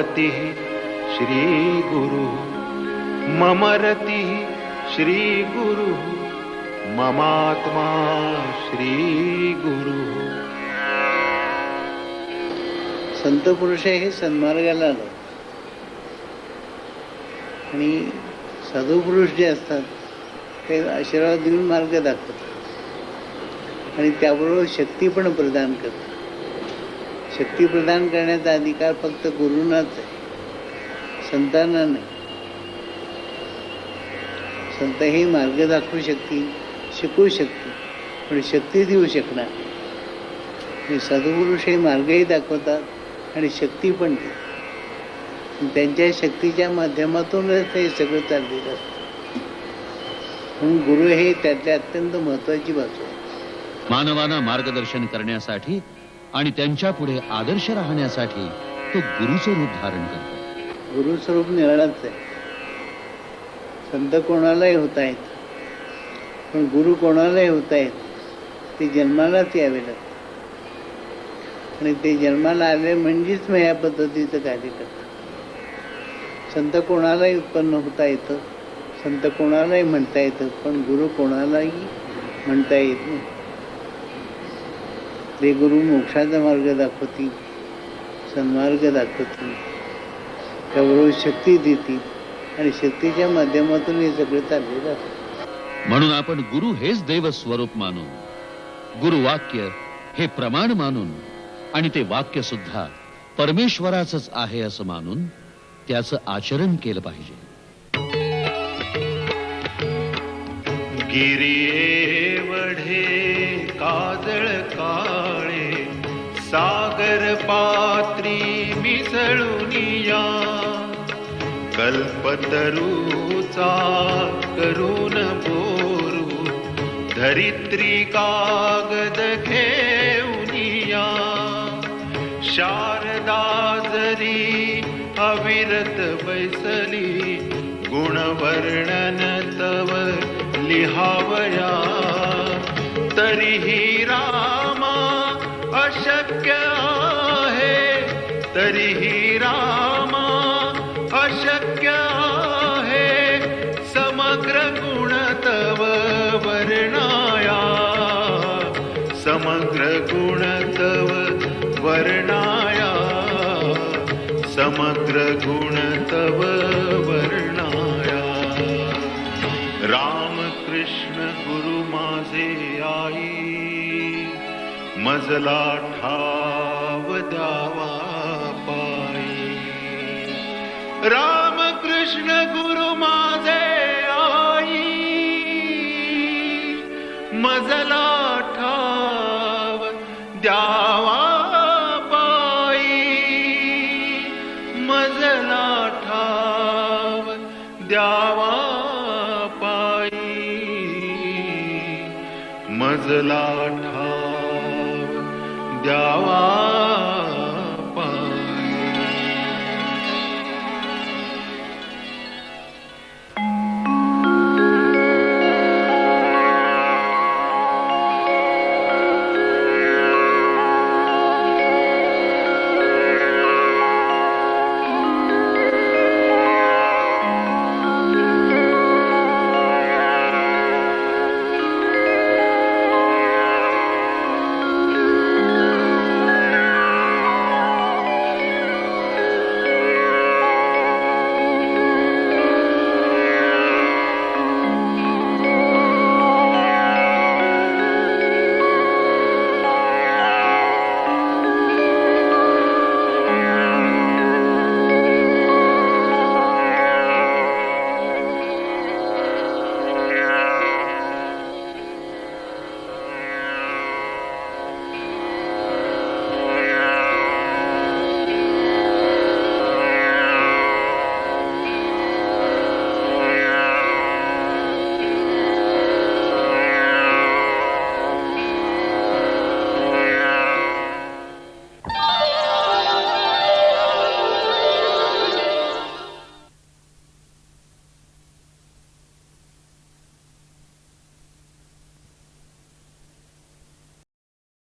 रतिः श्रीगुरुः मम रतिः श्रीगुरुः ममात्मा श्रीगुरुः संत पुरुष हे सन्मार्गाला आलो. आणि साधू पुरुष जे असतात ते आशीर्वाद देऊन मार्ग दाखवतात. आणि त्याबरोबर शक्ती पण प्रदान करतात. शक्ती प्रदान करण्याचा अधिकार फक्त गुरुनाच आहे. संतांना नाही. संत हे मार्ग दाखवू शकतील शिकवू शकतील पण शक्ती देऊ शकणार आणि हे मार्गही दाखवतात आणि शक्ती पण देतात. त्यांच्या शक्तीच्या माध्यमातूनच हे सगळं चाललेलं असतं. म्हणून गुरु हे त्यातल्या अत्यंत महत्वाची बाजू आहे. मानवाना मार्गदर्शन करण्यासाठी आणि त्यांच्या पुढे आदर्श राहण्यासाठी तो गुरुचं रूप धारण करतो. गुरुस्वरूप निराळाच आहे. संत कोणालाही होता येत. पण गुरु कोणालाही होत आहेत ते जन्मालाच यावे लागतात आणि ते जन्माला आले म्हणजेच मग या पद्धतीचं कार्य करतात संत कोणालाही उत्पन्न होता येतं संत कोणालाही म्हणता येतं पण गुरु कोणालाही म्हणता येत नाही. ते गुरु मोक्षाचा मार्ग दाखवतील सन्मार्ग दाखवतील त्याबरोबर शक्ती देतील आणि शक्तीच्या माध्यमातून हे सगळं चाललेलं असतं म्हणून आपण गुरु हेच देव स्वरूप मानून गुरु वाक्य हे प्रमाण मानून आणि ते वाक्य सुद्धा परमेश्वराचंच आहे असं मानून त्याचं आचरण केलं पाहिजे. गिरिये पात्री मिसळून या कल्पतरूचा करून बोरू. धरित्री कागद घेऊन या शारदा जरी अविरत बैसली गुणवर्णन तव लिहावया. तरीही रा तरीही रामा अशक्य आहे समग्र गुण तव वर्णाया। समग्र गुण तव वर्णाया। समग्र गुण तव वर्णाया। राम कृष्ण गुरु माझे आई मजला ठाव द्यावा रामकृष्ण गुरु माझे आई. मजला ठाव द्यावा पाई मजला ठाव द्यावा पाई मजला ठाव द्यावा